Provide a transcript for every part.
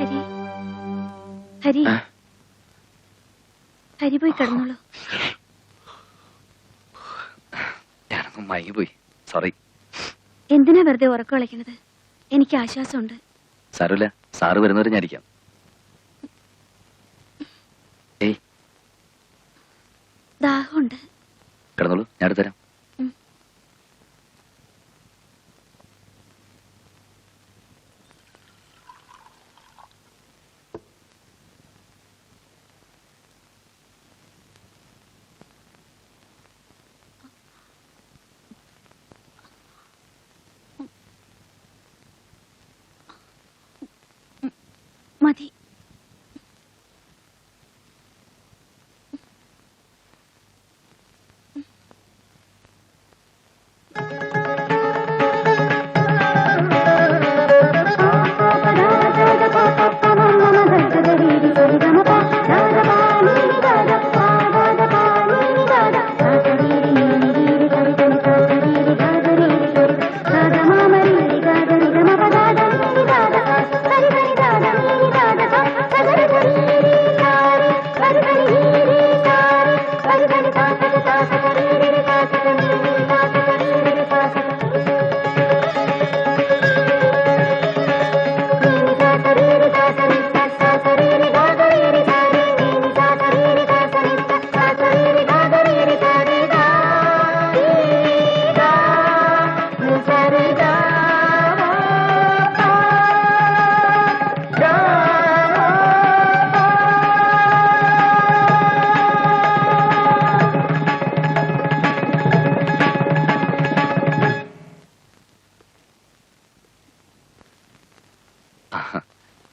ഹരി. ഹരി. ഹരി പോയി കിടന്നോളൂ. ഞാനൊന്നും മയങ്ങിപ്പോയി. സോറി എന്തിനാ വെറുതെ ഉറക്കം കളിക്കണത് എനിക്ക് ആശ്വാസമുണ്ട്. സാരമില്ല. സാറ് വരുന്നവരെ ഞാനിരിക്കാം ഏയ്. ദാഹമുണ്ട്. കിടന്നോളൂ. ഞാൻ എടുത്തരാം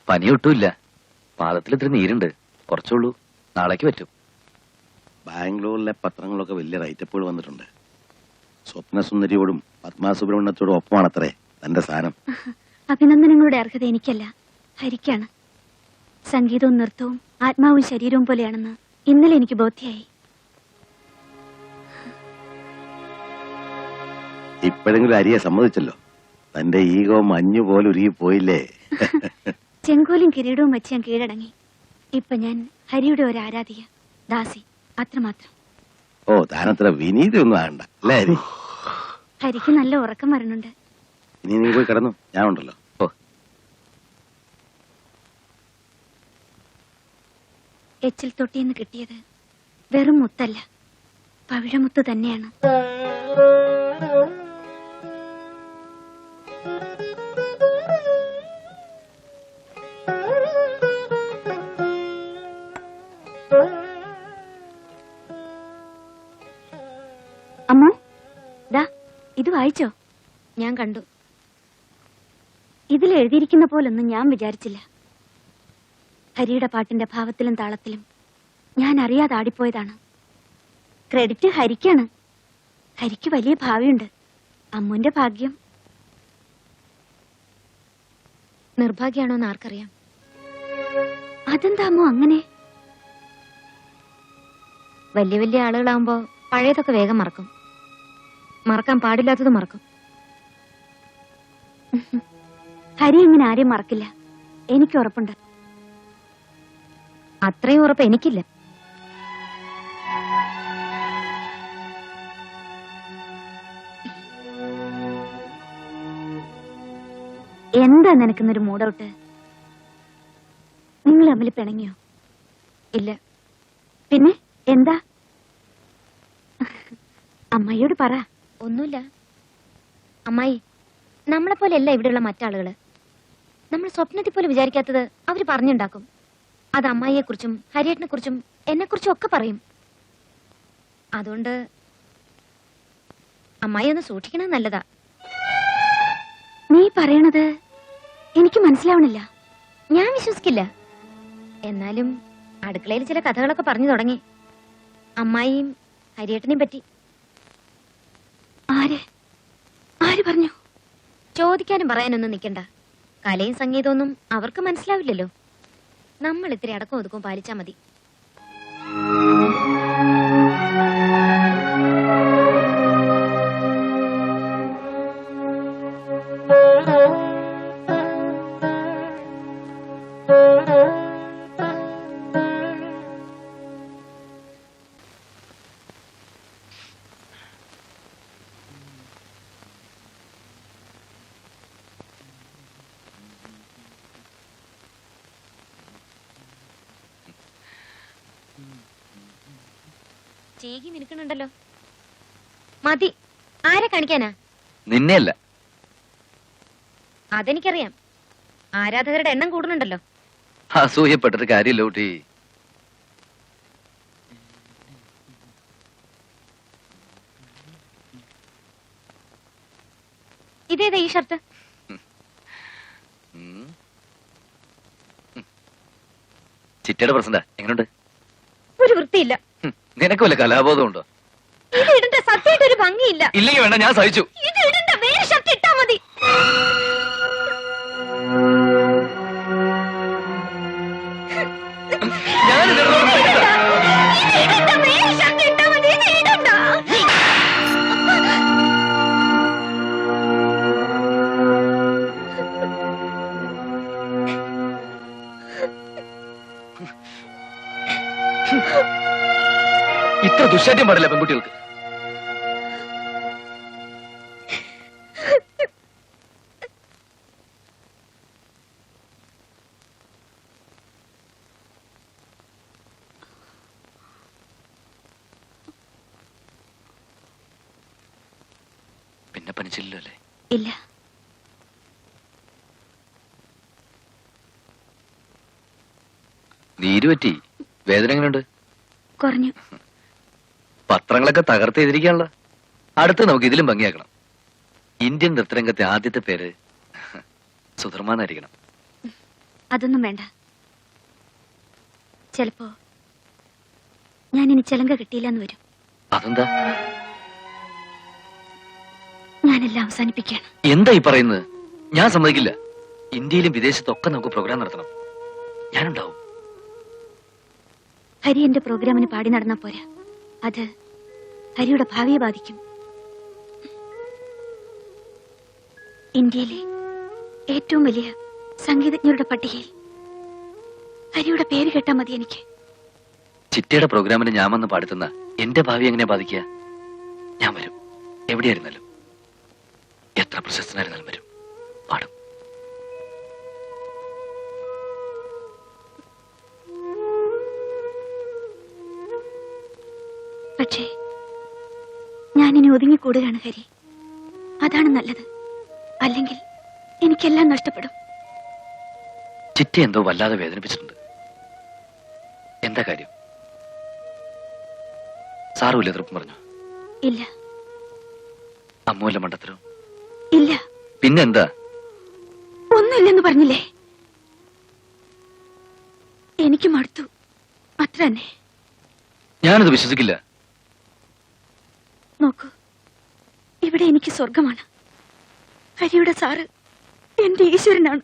പനിയൊട്ടുമില്ല. പാദത്തിൽ ഇത്തിരി നീരുണ്ട്. കുറച്ചുള്ളൂ. നാളേക്ക് പറ്റും. ബാംഗ്ലൂരിലെ പത്രങ്ങളൊക്കെ വലിയ റൈറ്റപ്പുകൾ വന്നിട്ടുണ്ട്. സ്വപ്നസുന്ദരിയോടും പത്മാ സുബ്രഹ്മണ്യത്തോടും ഒപ്പമാണത്രേ തന്റെ സ്ഥാനം. അഭിനന്ദനങ്ങളുടെ അർഹത എനിക്കല്ല. ഹരിക്കാണ്. സംഗീതവും നൃത്തവും ആത്മാവും ശരീരവും പോലെയാണെന്ന് ഇന്നലെ എനിക്ക് ബോധ്യായി. ഇപ്പോഴെങ്കിലും അരിയെ സമ്മതിച്ചല്ലോ. തന്റെ ഈഗോ മഞ്ഞു പോലെ ഉരുകി പോയില്ലേ? ചെങ്കോലും കിരീടവും വെച്ച് ഞാൻ കീഴടങ്ങി. ഇപ്പൊ ഞാൻ ഹരിയുടെ ഒരു ആരാധിക ദാസി അത്രമാത്രം. ഓ താനത്ര വിനീതൊന്നും ആകണ്ട അല്ലേ ഹരി? ഹരിക്ക് നല്ല ഉറക്കം വരണുണ്ട്. ഇനി നീ പോയി കിടന്നു ഞാൻ ഉണ്ടല്ലോ ഓ. എച്ചിൽ തൊട്ടിന്ന് കിട്ടിയത് വെറും മുത്തല്ല പവിഴമുത്ത് തന്നെയാണ്. ഇത് വായിച്ചോ? ഞാൻ കണ്ടു. ഇതിൽ എഴുതിയിരിക്കുന്ന പോലൊന്നും ഞാൻ വിചാരിച്ചില്ല. ഹരിയുടെ പാട്ടിന്റെ ഭാവത്തിലും താളത്തിലും ഞാൻ അറിയാതെ ആടിപ്പോയതാണ്. ക്രെഡിറ്റ് ഹരിക്കാണ്. ഹരിക്ക് വലിയ ഭാവിയുണ്ട്. അമ്മുന്റെ ഭാഗ്യം. നിർഭാഗ്യാണോന്ന് ആർക്കറിയാം. അതെന്താ അങ്ങനെ? വലിയ വലിയ ആളുകളാവുമ്പോ പഴയതൊക്കെ വേഗം മറക്കും. മറക്കാൻ പാടില്ലാത്തത് മറക്കും. ഹരി ഇങ്ങനെ ആരെയും മറക്കില്ല. എനിക്ക് ഉറപ്പുണ്ട്. അത്രയും ഉറപ്പ് എനിക്കില്ല. എന്താ നിനക്കുന്നൊരു മൂടൗട്ട്? നിങ്ങൾ തമ്മിൽ പിണങ്ങിയോ? ഇല്ല. പിന്നെ എന്താ? അമ്മയോട് പറ. ഒന്നുമില്ല. അമ്മായി നമ്മളെ പോലെയല്ല ഇവിടെയുള്ള മറ്റാളുകൾ. നമ്മൾ സ്വപ്നത്തിൽ പോലും വിചാരിക്കാത്തത് അവർ പറഞ്ഞുണ്ടാക്കും. അത് അമ്മായിയെ കുറിച്ചും ഹരിയേട്ടനെ കുറിച്ചും എന്നെ കുറിച്ചും ഒക്കെ പറയും. അതുകൊണ്ട് അമ്മായി ഒന്ന് സൂക്ഷിക്കണത് നല്ലതാ. നീ പറയണത് എനിക്ക് മനസ്സിലാവണില്ല. ഞാൻ വിശ്വസിക്കില്ല. എന്നാലും അടുക്കളയിൽ ചില കഥകളൊക്കെ പറഞ്ഞു തുടങ്ങി. അമ്മായിയും ഹരിയേട്ടനെയും പറ്റി. പറഞ്ഞു? ചോദിക്കാനും പറയാനൊന്നും നിൽക്കണ്ട കലയും സംഗീതമൊന്നും അവർക്ക് മനസ്സിലാവില്ലല്ലോ. നമ്മൾ ഇത്തിരി അടക്കം ഒതുക്കും പാലിച്ചാൽ മതി. ചേകി നിൽക്കണുണ്ടല്ലോ മതി ആരെ കാണിക്കാനാ? നിന്നെയല്ല. അതെനിക്കറിയാം. ആരാധകരുടെ എണ്ണം കൂടുന്നുണ്ടല്ലോ. അസൂയപ്പെട്ടിട്ട് കാര്യമില്ല കുട്ടി. ഇതേതാ ഈ ഷർട്ട്. ചിറ്റയുടെ പ്രസന്റാ. എങ്ങനെയുണ്ട് ഒരു വൃത്തിയില്ല. നിനക്ക് വല്ല കലാബോധം ഉണ്ടോ? സത്യമായിട്ട് ഒരു ഭംഗിയില്ല. ഇല്ലെങ്കിൽ വേണ്ട ഞാൻ സഹിച്ചു. ഇത് ഇത്ര ദുശാഠ്യം പാടില്ല പെൺകുട്ടികൾക്ക്? പിന്നെ പനിച്ചില്ലല്ലോ അല്ലേ? ഇല്ല. നീര് പറ്റി വേദന എങ്ങനെയുണ്ട് കുറഞ്ഞു. പത്രങ്ങളൊക്കെ തകർത്ത് എഴുതിരിക്കാനുള്ള അടുത്ത് നമുക്ക് ഇതിലും ഭംഗിയാക്കണം. ഇന്ത്യൻ നൃത്തരംഗത്തെ ആദ്യത്തെ പേര് സുധർമാനായിരിക്കണം അതൊന്നും വേണ്ട. ചിലപ്പോ ഞാൻ ഇനി ചിലങ്ക കിട്ടിയില്ലെന്ന് വരും. അതെന്താ? ഞാനെല്ലാം അവസാനിപ്പിക്കുകയാണ്. എന്താ ഈ പറയുന്നത്? ഞാൻ സമ്മതിക്കില്ല. ഇന്ത്യയിലും വിദേശത്തൊക്കെ നമുക്ക് പ്രോഗ്രാം നടത്തണം. ഞാനുണ്ടാവും. ഹരി എന്റെ പ്രോഗ്രാമിന് പാടി നടന്നാ പോരാ. അത് ഹരിയുടെ ഭാവിയെ ബാധിക്കും. ഇന്ത്യയിലെ ഏറ്റവും വലിയ സംഗീതജ്ഞരുടെ പട്ടികയിൽ ഹരിയുടെ പേര് കേട്ടാ മതി എനിക്ക്. ചിറ്റയുടെ പ്രോഗ്രാമിന് ഞാൻ വന്ന് പാടുത്തുന്ന എന്റെ ഭാവി എങ്ങനെ ബാധിക്കുക? ഞാൻ വരും. എവിടെയായിരുന്നാലും. എത്ര പ്രശസ്തനായിരുന്നാലും വരും. പക്ഷേ ഞാനിനി ഒതുങ്ങിക്കൂടുകയാണ് ഹരി. അതാണ് നല്ലത്. അല്ലെങ്കിൽ എനിക്കെല്ലാം നഷ്ടപ്പെടും. ചിറ്റ എന്തോ വല്ലാതെ വേദനിപ്പിച്ചിട്ടുണ്ട്. എന്താ കാര്യം? സാറുമില്ല എതിർപ്പും പറഞ്ഞു? ഇല്ല. അമ്മൂല്ല മണ്ടത്തരോ? ഇല്ല. പിന്നെന്താ? ഒന്നുമില്ലെന്ന് പറഞ്ഞില്ലേ? എനിക്ക് മടുത്തു അത്ര തന്നെ ഞാനത് വിശ്വസിക്കില്ല. നോക്കൂ. ഇവിടെ എനിക്ക് സ്വർഗമാണ്. ഹരിയുടെ സാറ് എന്റെ ഈശ്വരനാണ്.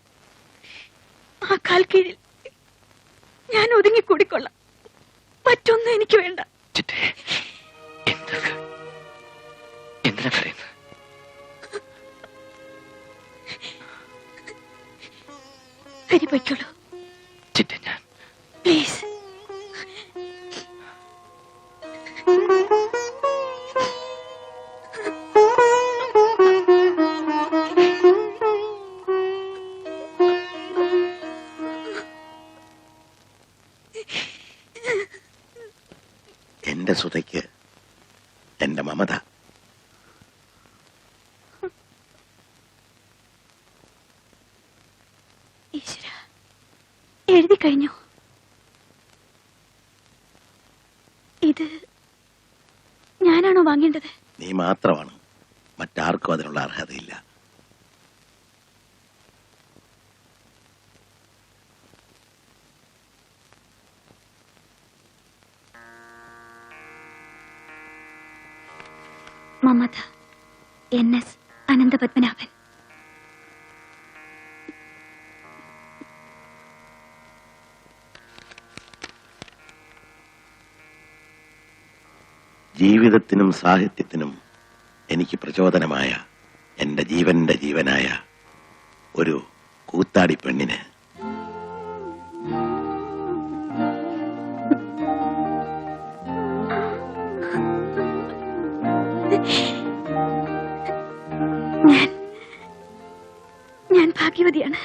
ആ കാൽ കീഴിൽ ഞാൻ ഒതുങ്ങി ഒതുങ്ങിക്കൂടിക്കൊള്ളാം മറ്റൊന്നും എനിക്ക് വേണ്ട. ഹരി പൊയ്ക്കോളൂ. ചിറ്റ ഞാൻ പ്ലീസ് എഴുതി കഴിഞ്ഞു. ഇത് ഞാനാണോ വാങ്ങേണ്ടത്? നീ മാത്രമാണ്. മറ്റാർക്കും അതിനുള്ള അർഹതയില്ല. ജീവിതത്തിനും സാഹിത്യത്തിനും എനിക്ക് പ്രചോദനമായ എന്റെ ജീവന്റെ ജീവനായ ഒരു കൂത്താടി പെണ്ണിന്. ഞാൻ ഭാഗ്യവതിയാണ്.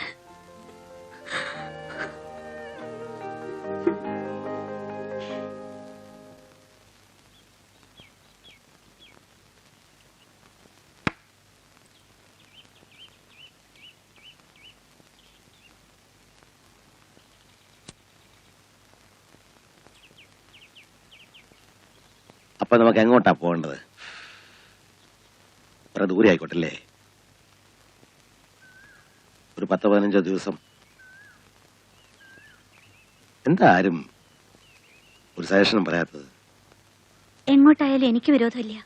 അപ്പൊ നമുക്ക് എങ്ങോട്ടാ പോകേണ്ടത്? അത്ര ദൂരെ ആയിക്കോട്ടല്ലേ? ഒരു പത്ത് പതിനഞ്ചോ ദിവസം. എന്താ ആരും ഒരു സജഷനും പറയാത്തത്? എങ്ങോട്ടായാലും എനിക്ക് വിരോധമില്ല.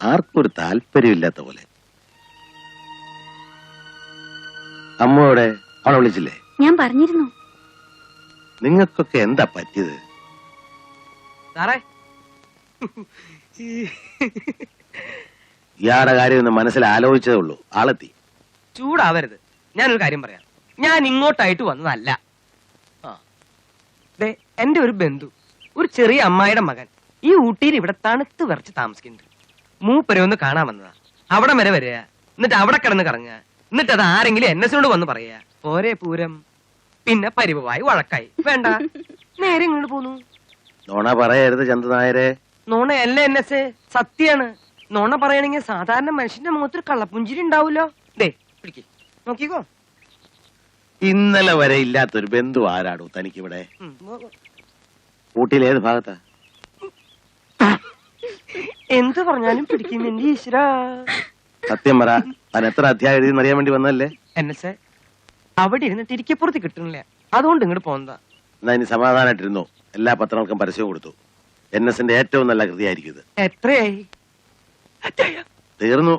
ആർക്കും ഒരു താല്പര്യമില്ലാത്ത പോലെ? അമ്മയോടെ അവളെ വിളിച്ചില്ലേ? ഞാൻ പറഞ്ഞിരുന്നു. നിങ്ങൾക്കൊക്കെ എന്താ പറ്റിയത്? സാറേ. ഇയാളുടെ കാര്യം ഒന്ന് മനസ്സിൽ ആലോചിച്ചതേ ഉള്ളൂ. ആളെത്തി. ചൂടാവരുത്. ഞാനൊരു കാര്യം പറയാം. ഞാൻ ഇങ്ങോട്ടായിട്ട് വന്നതല്ല. ആ. ദേ എന്റെ ഒരു ബന്ധു ഒരു ചെറിയ അമ്മായിയുടെ മകൻ ഈ ഊട്ടിയിൽ ഇവിടെ തണുത്ത് വിറച്ച് താമസിക്കുന്നുണ്ട്. മൂപ്പരെ ഒന്ന് കാണാൻ വന്നതാ. അവിടെ വരെ വരിക. എന്നിട്ട് അവിടെ കിടന്ന് കറങ്ങുക. എന്നിട്ട് അത് ആരെങ്കിലും എൻ എസിനോട് വന്ന് പറയുക. പോരെ പൂരം. പിന്നെ പരിവായി വഴക്കായി. വേണ്ട. നേരെ ഇങ്ങോട്ട് പോന്നു. നോണ പറയരുത് ചന്ദനായരെ നോണയല്ല എൻ എസ് സത്യാണ്. നോണ പറയണെങ്കിൽ സാധാരണ മനുഷ്യന്റെ മുഖത്തൊരു കള്ളപ്പുഞ്ചിരി ഉണ്ടാവൂലോ? ദേ പിടിക്ക്. നോക്കിക്കോ. ഇന്നലെ വരെ ഇല്ലാത്തൊരു ബന്ധു ആരാടു തനിക്കിവിടെ? ഇവിടെ ഊട്ടിയിൽ ഏത് ഭാഗത്താ? എന്ത് പറഞ്ഞാലും പിടിക്കും എന്റെ ഈശ്വര. സത്യം പറ താൻ എത്ര അധ്യായം എഴുതി അറിയാൻ വേണ്ടി വന്നല്ലേ എൻ എസ് അവിടെ ഇരുന്നിട്ട് ഇരിക്കപ്പുറത്ത് കിട്ടണില്ല അതുകൊണ്ട് ഇങ്ങോട്ട് പോന്നതാ. എന്നാ ഇനി സമാധാനമായിട്ടിരുന്നു എല്ലാ പത്രങ്ങൾക്കും പരസ്യം കൊടുത്തു. എൻ എസിന്റെ ഏറ്റവും നല്ല കൃതിയായിരിക്കും ഇത്. എത്രയായി? എത്രയാ? തീർന്നു.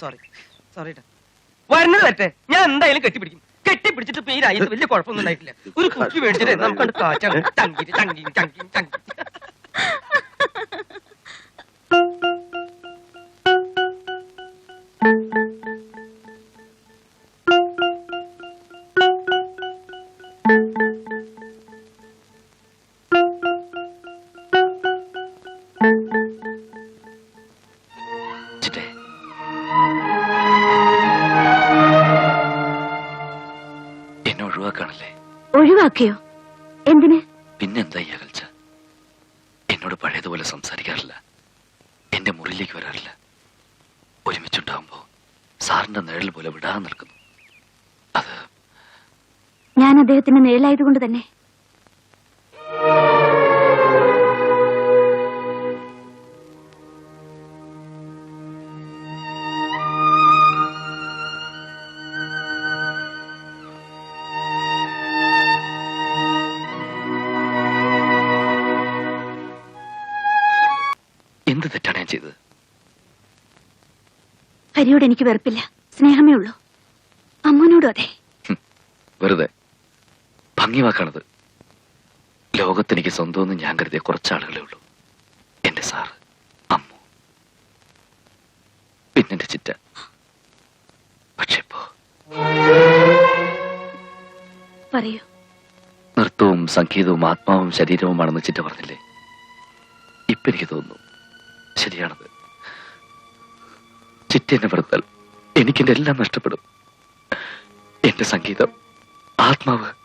സോറി സോറി വരുന്നത് പറ്റേ ഞാൻ എന്തായാലും കെട്ടിപ്പിടിക്കും. കെട്ടിപ്പിടിച്ചിട്ട് പേരായി വലിയ കുഴപ്പമൊന്നും ഉണ്ടായിട്ടില്ല. ഒരു കുട്ടി മേടിച്ചിട്ട് നമുക്ക് കാറ്റാണ് തങ്കി തങ്കി തങ്കി ചങ്കി അദ്ദേഹത്തിന്റെ നിഴലായതുകൊണ്ട് തന്നെ. എന്ത് തെറ്റാണ് ഞാൻ ചെയ്തത്? ഹരിയോട് എനിക്ക് വെറുപ്പില്ല. സ്നേഹമേ ഉള്ളൂ. അമ്മനോടും അതെ. വെറുതെ. ഭംഗി വാക്കാണത്. ലോകത്തെനിക്ക് സ്വന്തമെന്ന് ഞാൻ കരുതിയ കുറച്ചാളുകളേ ഉള്ളൂ. എന്റെ സാറ് അമ്മു. പിന്നെ ചിറ്റ. പക്ഷെ ഇപ്പോ പറയൂ. നൃത്തവും സംഗീതവും ആത്മാവും ശരീരവുമാണെന്ന് ചിറ്റ പറഞ്ഞില്ലേ? ഇപ്പൊ എനിക്ക് തോന്നുന്നു ശരിയാണത്. ചിറ്റ എന്നെ വെറുത്താൽ എനിക്കെന്റെ എല്ലാം നഷ്ടപ്പെടും. എന്റെ സംഗീതം ആത്മാവ്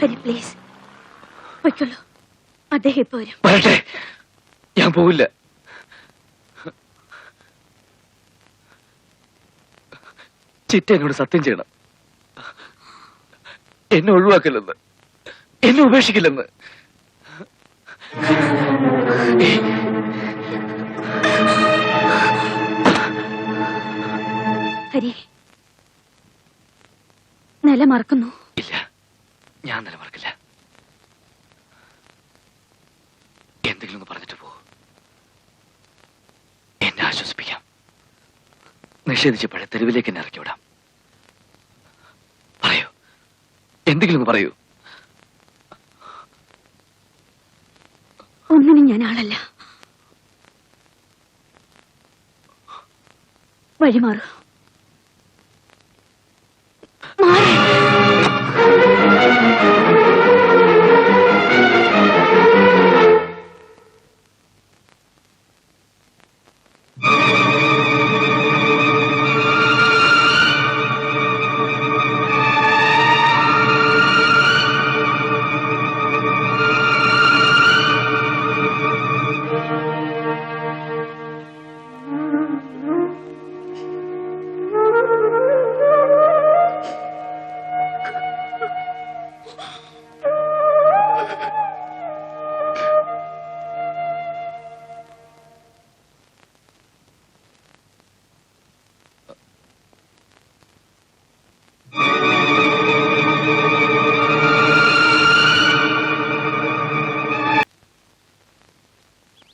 ഹരി പ്ലീസ് പൊയ്ക്കൊള്ളൂ അദ്ദേഹം ഇപ്പൊ വരും. വരട്ടെ. ഞാൻ പോവില്ല. ചിറ്റ എന്നോട് സത്യം ചെയ്യണം. എന്നെ ഒഴിവാക്കില്ലെന്ന്. എന്നെ ഉപേക്ഷിക്കില്ലെന്ന്. ഹരി. നില മറക്കുന്നു ഇല്ല. ഞാൻ നിലമറക്കില്ല. എന്തെങ്കിലും ഒന്ന് പറഞ്ഞിട്ട് പോ. എന്നെ ആശ്വസിപ്പിക്കാം. നിഷേധിച്ച് പഴയ തെരുവിലേക്ക് എന്നെ ഇറക്കി വിടാം. പറയൂ. എന്തെങ്കിലും ഒന്ന് പറയൂ. ഒന്നിനും ഞാൻ ആളല്ല. വഴിമാറൂ.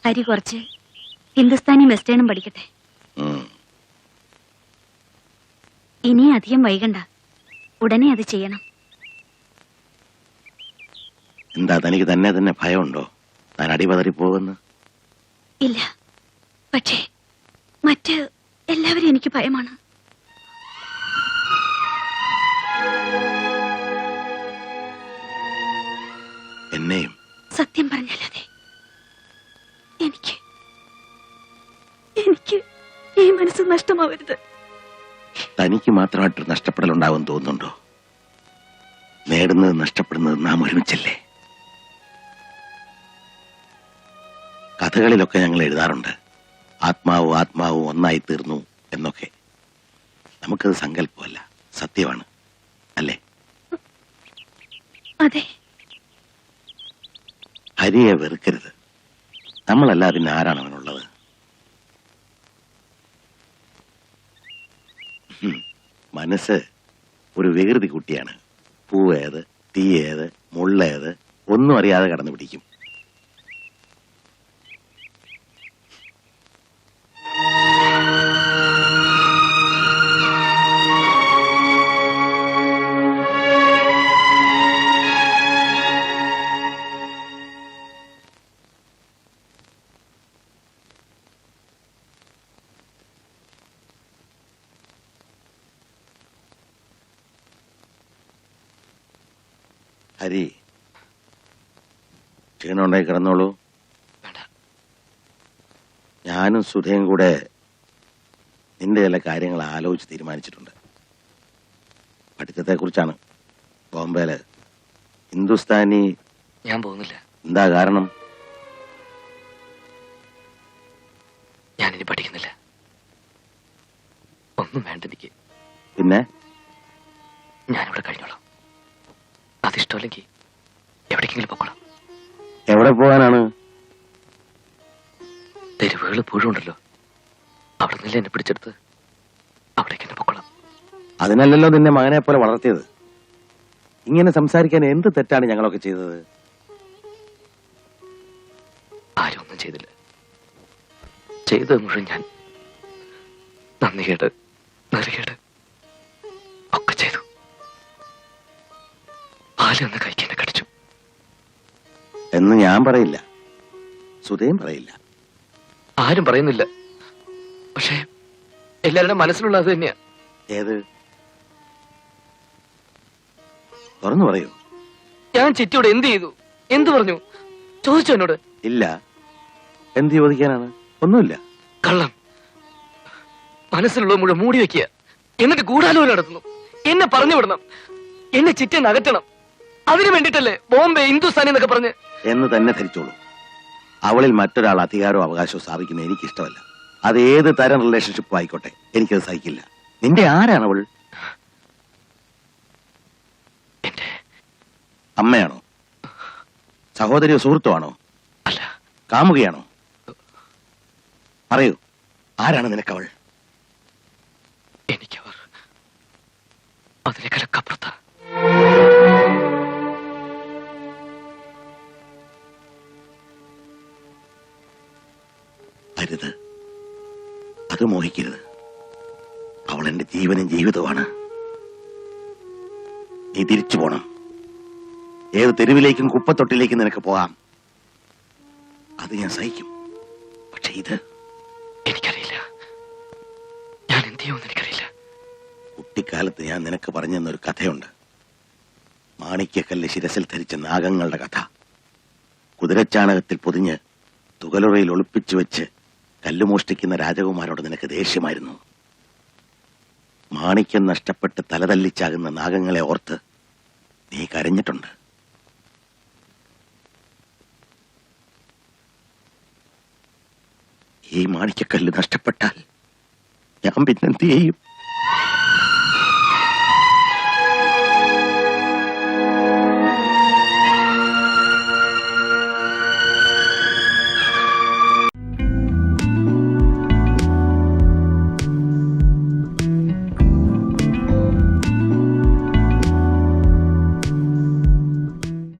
ഹരി കുറച്ച് ഹിന്ദുസ്ഥാനി വെസ്റ്റേണും പഠിക്കട്ടെ. ഇനി അധികം വൈകണ്ട. ഉടനെ അത് ചെയ്യണം. എന്താ തനിക്ക് തന്നെ തന്നെ ഭയമുണ്ടോ? താൻ അടിപതറി പോകുന്നു. ഇല്ല. പക്ഷേ മറ്റ് എല്ലാവരും എനിക്ക് ഭയമാണ്. നഷ്ടമാവരുത് തനിക്ക് മാത്രമായിട്ടൊരു നഷ്ടപ്പെടലുണ്ടാവും തോന്നുന്നുണ്ടോ? നേടുന്നത് നഷ്ടപ്പെടുന്നത് നാം ഒരുമിച്ചല്ലേ? കഥകളിലൊക്കെ ഞങ്ങൾ എഴുതാറുണ്ട്. ആത്മാവും ആത്മാവും ഒന്നായി തീർന്നു എന്നൊക്കെ. നമുക്കത് സങ്കല്പമല്ല സത്യമാണ്. അല്ലേ? അതെ. ഹരിയെ വെറുക്കരുത്. നമ്മളല്ല ആരാണ് അവനുള്ളത് മനസ്സ് ഒരു വികൃതി കുട്ടിയാണ്. പൂവേത് തീയേത് മുള്ളേത് ഒന്നും അറിയാതെ കടന്നു പിടിക്കും. ഹരി ക്ഷീണമുണ്ടായി കിടന്നോളൂ. ഞാനും സുധയും കൂടെ നിന്റെ ചില കാര്യങ്ങൾ ആലോചിച്ച് തീരുമാനിച്ചിട്ടുണ്ട്. പഠിത്തത്തെ കുറിച്ചാണ് ബോംബെയിൽ ഹിന്ദുസ്ഥാനി ഞാൻ പോകുന്നില്ല. എന്താ കാരണം? ഞാനിനി പഠിക്കുന്നില്ല. ഒന്നും വേണ്ട എനിക്ക്. പിന്നെ? ഞാനിവിടെ കഴിഞ്ഞോളാം. അതിഷ്ടമല്ലെങ്കിൽ എവിടേക്കെങ്കിലും പോകണം. എവിടെ പോകാനാണ്? തെരുവുകൾ പുഴുണ്ടല്ലോ അവിടെ നിന്നല്ലേ എന്നെ പിടിച്ചെടുത്ത് അവിടേക്ക് എന്നെ പൊക്കോളാം അതിനല്ലല്ലോ നിന്നെ മകനെ പോലെ വളർത്തിയത്. ഇങ്ങനെ സംസാരിക്കാൻ എന്ത് തെറ്റാണ് ഞങ്ങളൊക്കെ ചെയ്തത്? ആരും ഒന്നും ചെയ്തില്ല. ചെയ്തത് മുഴുവൻ ഞാൻ. നന്ദികേട് നെറികേട് ഒക്കെ ചെയ്തു. പാൽ എന്ന കൈക്ക് എന്നെ കടിച്ചു. എന്ന് ഞാൻ പറയില്ല. സുധയും പറയില്ല. ആരും പറയുന്നില്ല. പക്ഷേ എല്ലാവരുടെ മനസ്സിലുള്ള അത് തന്നെയാ. ഏത്? തുറന്നു പറയൂ. ഞാൻ ചിറ്റിയോട് എന്ത് ചെയ്തു? എന്ത് പറഞ്ഞു? ചോദിച്ചു എന്നോട്. ഇല്ല. എന്ത് ചോദിക്കാനാണ്? ഒന്നുമില്ല. കള്ളം. മനസ്സിലുള്ളത് മുഴുവൻ മൂടി വെക്കുക. എന്നിട്ട് ഗൂഢാലോചന നടത്തുന്നു. എന്നെ പറഞ്ഞു വിടണം. എന്നെ ചിറ്റെന്ന് അകറ്റണം. അതിനു വേണ്ടിട്ടല്ലേ ബോംബെ ഹിന്ദുസ്ഥാനി എന്നൊക്കെ പറഞ്ഞ്. എന്ന് തന്നെ ധരിച്ചോളൂ. അവളിൽ മറ്റൊരാൾ അധികാരവും അവകാശവും എനിക്ക് ഇഷ്ടമല്ല അത് ഏത് തരം റിലേഷൻഷിപ്പ് ആയിക്കോട്ടെ എനിക്കത് സഹിക്കില്ല. നിന്റെ ആരാണ് അവൾ അമ്മയാണോ? സഹോദരിയോ സുഹൃത്തുവാണോ? അല്ല. കാമുകയാണോ? പറയൂ ആരാണ് നിനക്കവൾ? എനിക്കവർ അതിനേക്കാളൊക്കെ അത് മോഹിക്കരുത് അവൾ എന്റെ ജീവനും ജീവിതമാണ് നീ തിരിച്ചു പോണം. ഏത് തെരുവിലേക്കും കുപ്പത്തൊട്ടിലേക്കും നിനക്ക് പോകാം. അത് ഞാൻ സഹിക്കും. പക്ഷെ ഇത് എനിക്കറിയില്ല. ഞാൻ എന്ത് ചെയ്യുമെന്ന് എനിക്കറിയില്ല. കുട്ടിക്കാലത്ത് ഞാൻ നിനക്ക് പറഞ്ഞു തന്നൊരു കഥയുണ്ട്. മാണിക്യക്കല്ല് ശിരസിൽ ധരിച്ച നാഗങ്ങളുടെ കഥ. കുതിരച്ചാണകത്തിൽ പൊതിഞ്ഞ് തുകലുറയിൽ ഒളിപ്പിച്ചു വെച്ച് കല്ല് മോഷ്ടിക്കുന്ന രാജകുമാരോട് നിനക്ക് ദേഷ്യമായിരുന്നു. മാണിക്യം നഷ്ടപ്പെട്ട് തലതല്ലിച്ചാകുന്ന നാഗങ്ങളെ ഓർത്ത് നീ കരഞ്ഞിട്ടുണ്ട്. ഈ മാണിക്യക്കല്ല് നഷ്ടപ്പെട്ടാൽ ഞാൻ പിന്നെന്ത് ചെയ്യും?